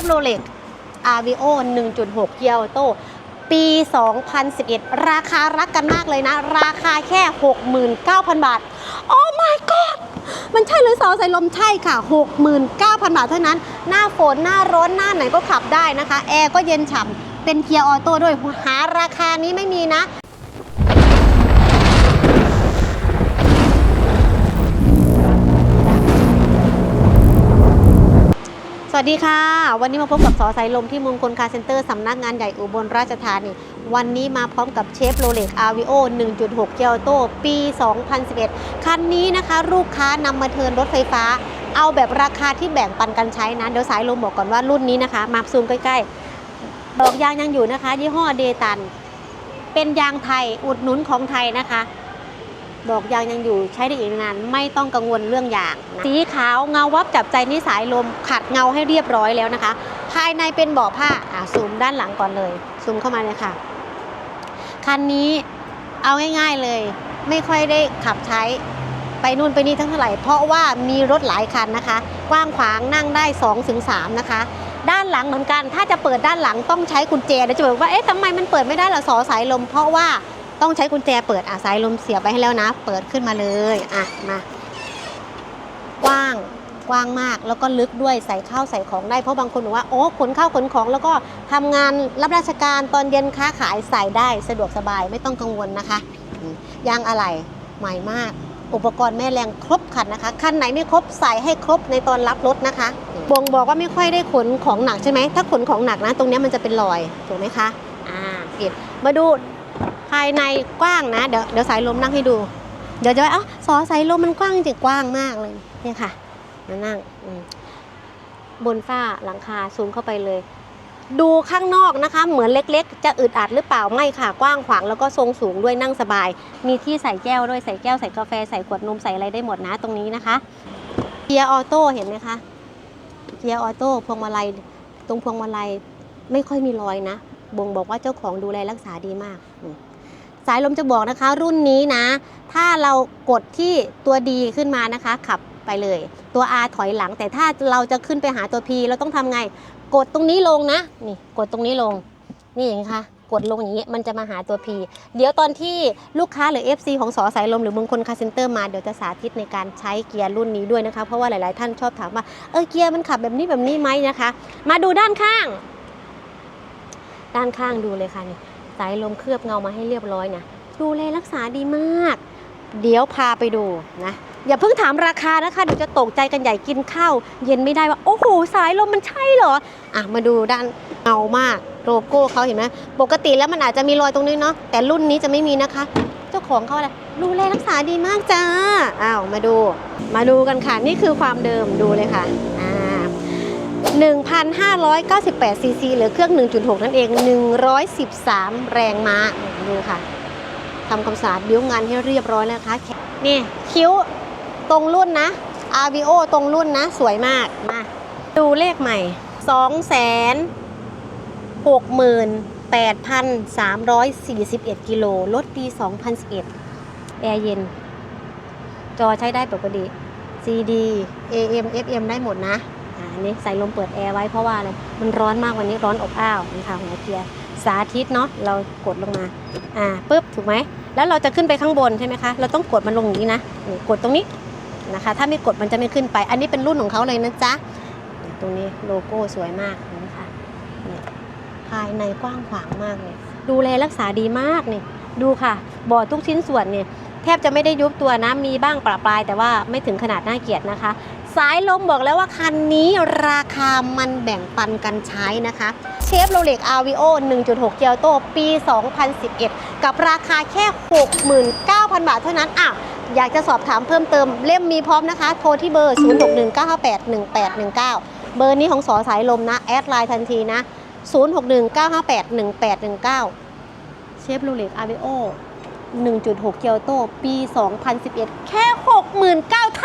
ฟโรเล็กอาวิโอ1.6 เกียวโตปี 2011 ราคารักกันมากเลยนะ ราคาแค่ 69,000 บาท โอ้ my god มันใช่หรือสาวใส่ลมใช่ค่ะ 69,000 บาทเท่านั้น หน้าฝนหน้าร้อนหน้าไหนก็ขับได้นะคะ แอร์ก็เย็นฉ่ำเป็นเกียร์ออโต้ด้วยหาราคานี้ไม่มีนะ สวัสดีค่ะ วันนี้มาพบกับสอสายลมที่มงคลคาเซ็นเตอร์สำนักงานใหญ่อุบลราชธานี วันนี้มาพร้อมกับเชฟโรเล็กอาวิโอ1.6 เกียวโตปี 2011 คันนี้นะคะ ลูกค้านำมาเทินรถไฟฟ้า เอาแบบราคาที่แบ่งปันกันใช้นะ เดี๋ยวสายลมบอกก่อนว่ารุ่นนี้นะคะ มาซูมใกล้ๆ ดอกยางยังอยู่นะคะ ยี่ห้อเดตัน เป็นยางไทยอุดหนุนของไทยนะคะ ดอกยางยังอยู่ใช้ได้อีกนานไม่ต้องกังวลเรื่องยางนะสีขาวเงาวับจับใจนิสายลมขัดเงาให้เรียบร้อยแล้วนะคะ ภายในเป็นเบาะผ้าอ่าซูมด้านหลังก่อนเลยซูมเข้ามาเลยค่ะ คันนี้เอาง่ายๆเลย ไม่ค่อยได้ขับใช้ไปนู่นไปนี่ทั้งเท่าไหร่ เพราะว่ามีรถหลายคันนะคะ กว้างขวางนั่งได้2ถึง3นะคะ ด้านหลังเหมือนกัน ถ้าจะเปิดด้านหลังต้องใช้กุญแจเดี๋ยวจะบอกว่า เอ๊ะทำไมมันเปิดไม่ได้ล่ะสอสายลม เพราะว่า ต้องใช้กุญแจเปิดอะสายลมเสียบไปให้แล้วนะ เปิดขึ้นมาเลยอะมากว้างกว้างมากแล้วก็ลึกด้วยใส่ข้าวใส่ของได้เพราะบางคนบอกว่าโอ้ขนข้าวขนของ แล้วก็ทำงานรับราชการตอนเย็นค้าขายใส่ได้สะดวกสบายไม่ต้องกังวลนะคะยางอะไหล่ใหม่มาก อุปกรณ์แม่แรงครบคันนะคะคันไหนไม่ครบใส่ให้ครบในตอนรับรถนะคะบ่งบอกว่าไม่ค่อยได้ขนของหนักใช่ไหมถ้าขนของหนักนะ ตรงนี้มันจะเป็นรอยถูกไหมคะอ่าปิดมาดู ภายในกว้างนะ เดี๋ยวเดี๋ยวสายลมนั่งให้ดู เดี๋ยวจะว่าอ้าสอสายลมมันกว้างจริงกว้างมากเลยเนี่ยค่ะมานั่งบนฝ้าหลังคาซูมเข้าไปเลย ดูข้างนอกนะคะ เหมือนเล็กๆ จะอึดอัดหรือเปล่าไม่ค่ะ กว้างขวางแล้วก็ทรงสูงด้วยนั่งสบาย มีที่ใส่แก้วด้วยใส่แก้วใส่กาแฟใส่ขวดนมใส่อะไรได้หมดนะตรงนี้นะคะเกียร์ออโต้เห็นไหมคะเกียร์ออโต้พวงมาลัยตรงพวงมาลัยไม่ค่อยมีรอยนะ บ่งบอกว่าเจ้าของดูแลรักษาดีมาก สายลมจะบอกนะคะ รุ่นนี้นะ ถ้าเรากดที่ตัวดีขึ้นมานะคะ ขับไปเลย ตัว R ถอยหลัง แต่ถ้าเราจะขึ้นไปหาตัว P เราต้องทำไง กดตรงนี้ลงนะ นี่กดตรงนี้ลง นี่อย่างนี้ค่ะกดลงอย่างนี้มันจะมาหาตัว P เดี๋ยวตอนที่ลูกค้าหรือ FC ของสอสายลมหรือมงคลคาเซนเตอร์มาเดี๋ยวจะสาธิตในการใช้เกียร์รุ่นนี้ด้วยนะคะ เพราะว่าหลาย ๆ ท่านชอบถามว่า เออเกียร์มันขับแบบนี้แบบนี้ไหมนะคะ มาดูด้านข้าง ด้านข้างดูเลยค่ะนี่สายลมเคลือบเงามาให้เรียบร้อยนะดูแลรักษาดีมาก เดี๋ยวพาไปดูนะอย่าเพิ่งถามราคานะคะเดี๋ยวจะตกใจกันใหญ่กินข้าว เย็นไม่ได้ว่าโอ้โหสายลมมันใช่เหรออะมาดูด้านเงามากโลโก้เขาเห็นไหมปกติแล้วมันอาจจะมีรอยตรงนี้เนาะแต่รุ่นนี้จะไม่มีนะคะ เจ้าของเขาอะไรดูแลรักษาดีมากจ้าอ้าวมาดู มาดูกันค่ะนี่คือความเดิมดูเลยค่ะอ่า 1,598ซีซีหรือเครื่อง 1.6 นั่นเอง 113 แรงม้าดูค่ะทำความสะอาดบิ้วงานให้เรียบร้อยแล้วนะคะ นี่คิ้วตรงรุ่นนะ RVO ตรงรุ่นนะ สวยมาก มาดูเลขใหม่ 2 6 8 3 4 1 กิโลรถปี 2011 แอร์เย็น จอใช้ได้ปกติ CD AM FM ได้หมดนะ อันนี้ใส่ลมเปิดแอร์ไว้เพราะว่าอะไรมันร้อนมากวันนี้ร้อนอบอ้าวนี่ค่ะหัวเกียร์สาธิตเนาะเรากดลงมาอ่าปุ๊บถูกไหมแล้วเราจะขึ้นไปข้างบนใช่ไหมคะเราต้องกดมันลงอย่างนี้นะนี่กดตรงนี้นะคะ ถ้าไม่กดมันจะไม่ขึ้นไป อันนี้เป็นรุ่นของเขาเลยนะจ๊ะตรงนี้โลโก้สวยมากนะคะนี่ภายในกว้างขวางมากเลยดูแลรักษาดีมากนี่ดูค่ะบอร์ดทุกชิ้นส่วนเนี่ยแทบจะไม่ได้ยุบตัวนะมีบ้างประปราย แต่ว่าไม่ถึงขนาดน่าเกลียดนะคะ สายลมบอกแล้วว่าคันนี้ราคามันแบ่งปันกันใช้นะคะเชฟโรเล็กอาร์วิโอ1.6 เกียวโตปี 2011 กับราคาแค่ 69,000 บาทเท่านั้นอะอยากจะสอบถามเพิ่มเติมเล่มมีพร้อมนะคะ โทรที่เบอร์ 0619581819 เบอร์นี้ของสอสายลมนะ แอดไลน์ทันทีนะ 0619581819 เชฟโรเล็กอาร์วิโอ1.6 เกียวโตปี 2011 แค่ 69,000